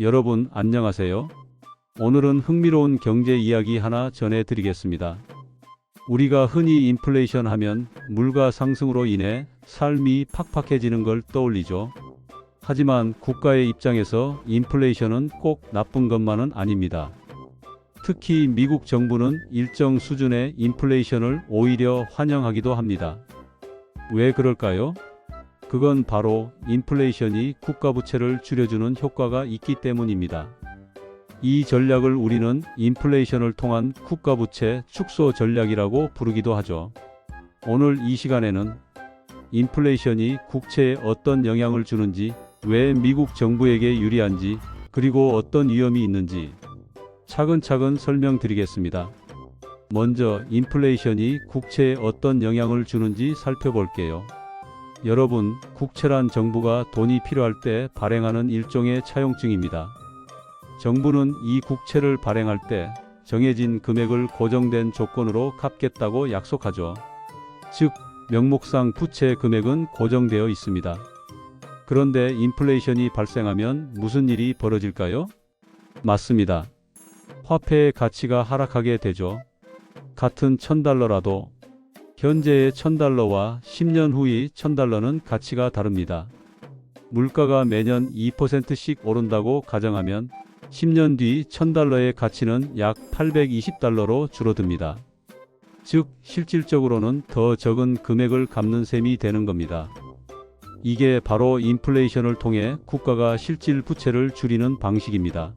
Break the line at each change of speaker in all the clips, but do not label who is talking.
여러분 안녕하세요. 오늘은 흥미로운 경제 이야기 하나 전해드리겠습니다. 우리가 흔히 인플레이션 하면 물가 상승으로 인해 삶이 팍팍해지는 걸 떠올리죠. 하지만 국가의 입장에서 인플레이션은 꼭 나쁜 것만은 아닙니다. 특히 미국 정부는 일정 수준의 인플레이션을 오히려 환영하기도 합니다. 왜 그럴까요? 그건 바로 인플레이션이 국가 부채를 줄여주는 효과가 있기 때문입니다. 이 전략을 우리는 인플레이션을 통한 국가 부채 축소 전략이라고 부르기도 하죠. 오늘 이 시간에는 인플레이션이 국채에 어떤 영향을 주는지, 왜 미국 정부에게 유리한지, 그리고 어떤 위험이 있는지 차근차근 설명드리겠습니다. 먼저 인플레이션이 국채에 어떤 영향을 주는지 살펴볼게요. 여러분, 국채란 정부가 돈이 필요할 때 발행하는 일종의 차용증입니다. 정부는 이 국채를 발행할 때 정해진 금액을 고정된 조건으로 갚겠다고 약속하죠. 즉, 명목상 부채 금액은 고정되어 있습니다. 그런데 인플레이션이 발생하면 무슨 일이 벌어질까요? 맞습니다. 화폐의 가치가 하락하게 되죠. 같은 1000달러라도 현재의 1000달러와 10년 후의 1000달러는 가치가 다릅니다. 물가가 매년 2%씩 오른다고 가정하면 10년 뒤 1000달러의 가치는 약 820달러로 줄어듭니다. 즉, 실질적으로는 더 적은 금액을 갚는 셈이 되는 겁니다. 이게 바로 인플레이션을 통해 국가가 실질 부채를 줄이는 방식입니다.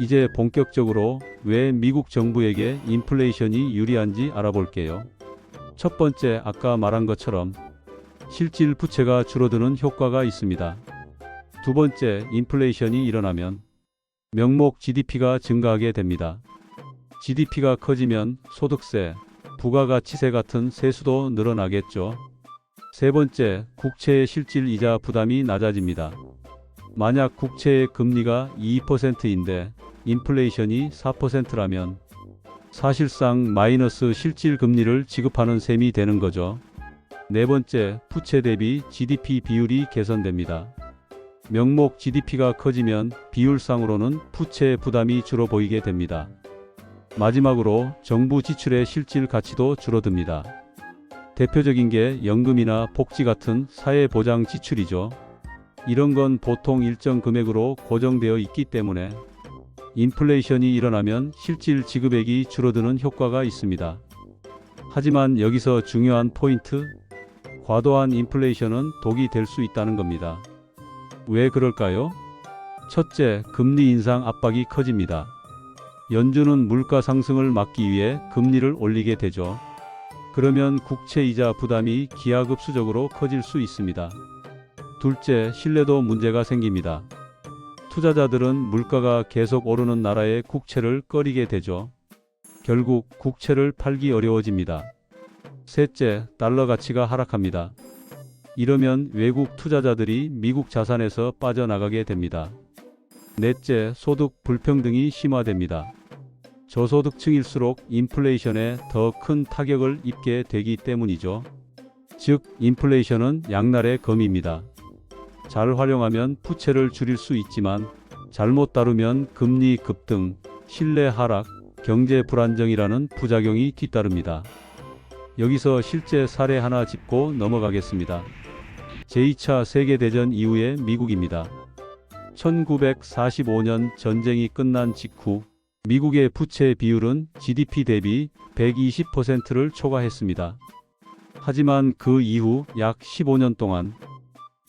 이제 본격적으로 왜 미국 정부에게 인플레이션이 유리한지 알아볼게요. 첫 번째, 아까 말한 것처럼 실질 부채가 줄어드는 효과가 있습니다. 두 번째, 인플레이션이 일어나면 명목 GDP가 증가하게 됩니다. GDP가 커지면 소득세, 부가가치세 같은 세수도 늘어나겠죠. 세 번째, 국채의 실질 이자 부담이 낮아집니다. 만약 국채의 금리가 2%인데 인플레이션이 4%라면 사실상 마이너스 실질 금리를 지급하는 셈이 되는 거죠. 네 번째, 부채 대비 GDP 비율이 개선됩니다. 명목 GDP가 커지면 비율상으로는 부채 부담이 줄어 보이게 됩니다. 마지막으로 정부 지출의 실질 가치도 줄어듭니다. 대표적인 게 연금이나 복지 같은 사회보장 지출이죠. 이런 건 보통 일정 금액으로 고정되어 있기 때문에 인플레이션이 일어나면 실질 지급액이 줄어드는 효과가 있습니다. 하지만 여기서 중요한 포인트, 과도한 인플레이션은 독이 될 수 있다는 겁니다. 왜 그럴까요? 첫째, 금리 인상 압박이 커집니다. 연준은 물가 상승을 막기 위해 금리를 올리게 되죠. 그러면 국채 이자 부담이 기하급수적으로 커질 수 있습니다. 둘째, 신뢰도 문제가 생깁니다. 투자자들은 물가가 계속 오르는 나라의 국채를 꺼리게 되죠. 결국 국채를 팔기 어려워집니다. 셋째, 달러 가치가 하락합니다. 이러면 외국 투자자들이 미국 자산에서 빠져나가게 됩니다. 넷째, 소득 불평등이 심화됩니다. 저소득층일수록 인플레이션에 더 큰 타격을 입게 되기 때문이죠. 즉, 인플레이션은 양날의 검입니다. 잘 활용하면 부채를 줄일 수 있지만 잘못 다루면 금리 급등, 신뢰 하락, 경제 불안정이라는 부작용이 뒤따릅니다. 여기서 실제 사례 하나 짚고 넘어가겠습니다. 제2차 세계대전 이후의 미국입니다. 1945년 전쟁이 끝난 직후 미국의 부채 비율은 GDP 대비 120%를 초과했습니다. 하지만 그 이후 약 15년 동안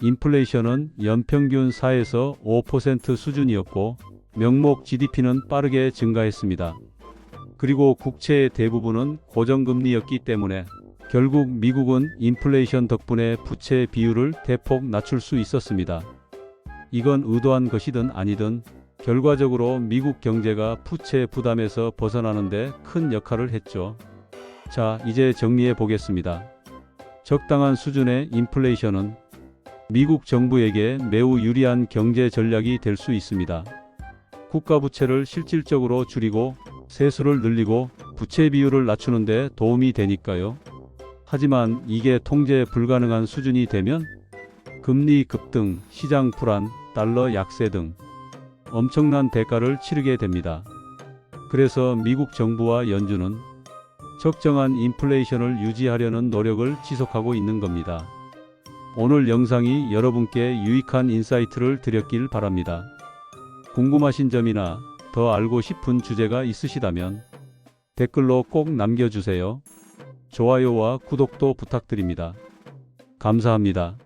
인플레이션은 연평균 4에서 5% 수준이었고 명목 GDP는 빠르게 증가했습니다. 그리고 국채의 대부분은 고정금리였기 때문에 결국 미국은 인플레이션 덕분에 부채 비율을 대폭 낮출 수 있었습니다. 이건 의도한 것이든 아니든 결과적으로 미국 경제가 부채 부담에서 벗어나는데 큰 역할을 했죠. 자, 이제 정리해 보겠습니다. 적당한 수준의 인플레이션은 미국 정부에게 매우 유리한 경제 전략이 될 수 있습니다. 국가 부채를 실질적으로 줄이고 세수를 늘리고 부채 비율을 낮추는 데 도움이 되니까요. 하지만 이게 통제 불가능한 수준이 되면 금리 급등, 시장 불안, 달러 약세 등 엄청난 대가를 치르게 됩니다. 그래서 미국 정부와 연준은 적정한 인플레이션을 유지하려는 노력을 지속하고 있는 겁니다. 오늘 영상이 여러분께 유익한 인사이트를 드렸길 바랍니다. 궁금하신 점이나 더 알고 싶은 주제가 있으시다면 댓글로 꼭 남겨주세요. 좋아요와 구독도 부탁드립니다. 감사합니다.